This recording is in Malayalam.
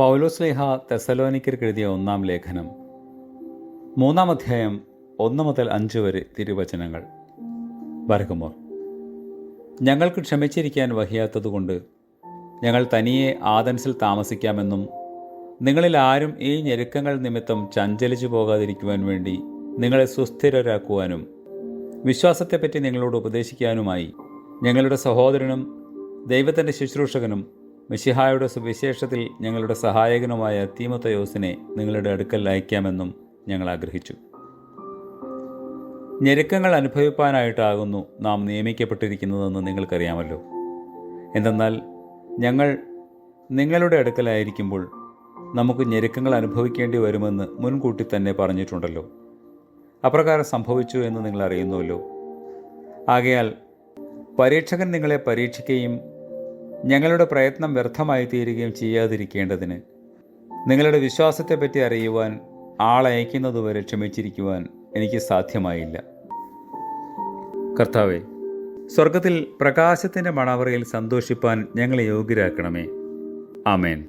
പൗലോസ്ലേഹ തെസലോനിക്കർക്ക് എഴുതിയ ഒന്നാം ലേഖനം. മൂന്നാം അധ്യായം ഒന്ന് മുതൽ അഞ്ച് വരെ തിരുവചനങ്ങൾ. വരകുമോർ ഞങ്ങൾക്ക് ക്ഷമിച്ചിരിക്കാൻ വഹിയാത്തതുകൊണ്ട് ഞങ്ങൾ തനിയെ ആദൻസിൽ താമസിക്കാമെന്നും നിങ്ങളിൽ ആരും ഈ ഞെരുക്കങ്ങൾ നിമിത്തം ചഞ്ചലിച്ചു പോകാതിരിക്കുവാൻ വേണ്ടി നിങ്ങളെ സുസ്ഥിരരാക്കുവാനും വിശ്വാസത്തെപ്പറ്റി നിങ്ങളോട് ഉപദേശിക്കാനുമായി ഞങ്ങളുടെ സഹോദരനും ദൈവത്തിന്റെ ശുശ്രൂഷകനും മിശിഹായുടെ സുവിശേഷത്തിൽ ഞങ്ങളുടെ സഹായകനുമായ തീമത്തയോസിനെ നിങ്ങളുടെ അടുക്കൽ അയക്കാമെന്നും ഞങ്ങൾ ആഗ്രഹിച്ചു. ഞെരുക്കങ്ങൾ അനുഭവിപ്പാനായിട്ടാകുന്നു നാം നിയമിക്കപ്പെട്ടിരിക്കുന്നതെന്ന് നിങ്ങൾക്കറിയാമല്ലോ. എന്തെന്നാൽ ഞങ്ങൾ നിങ്ങളുടെ അടുക്കലായിരിക്കുമ്പോൾ നമുക്ക് ഞെരുക്കങ്ങൾ അനുഭവിക്കേണ്ടി വരുമെന്ന് മുൻകൂട്ടി തന്നെ പറഞ്ഞിട്ടുണ്ടല്ലോ. അപ്രകാരം സംഭവിച്ചു എന്ന് നിങ്ങൾ അറിയുന്നുവല്ലോ. ആകയാൽ പരീക്ഷകൻ നിങ്ങളെ പരീക്ഷിക്കുകയും ഞങ്ങളുടെ പ്രയത്നം വ്യർത്ഥമായി തീരുകയും ചെയ്യാതിരിക്കേണ്ടതിന് നിങ്ങളുടെ വിശ്വാസത്തെപ്പറ്റി അറിയുവാൻ ആളയക്കുന്നതുവരെ ക്ഷമിച്ചിരിക്കുവാൻ എനിക്ക് സാധ്യമായില്ല. കർത്താവെ സ്വർഗത്തിൽ പ്രകാശത്തിന്റെ മണവറയിൽ സന്തോഷിപ്പാൻ ഞങ്ങളെ യോഗ്യരാക്കണമേ. ആമേൻ.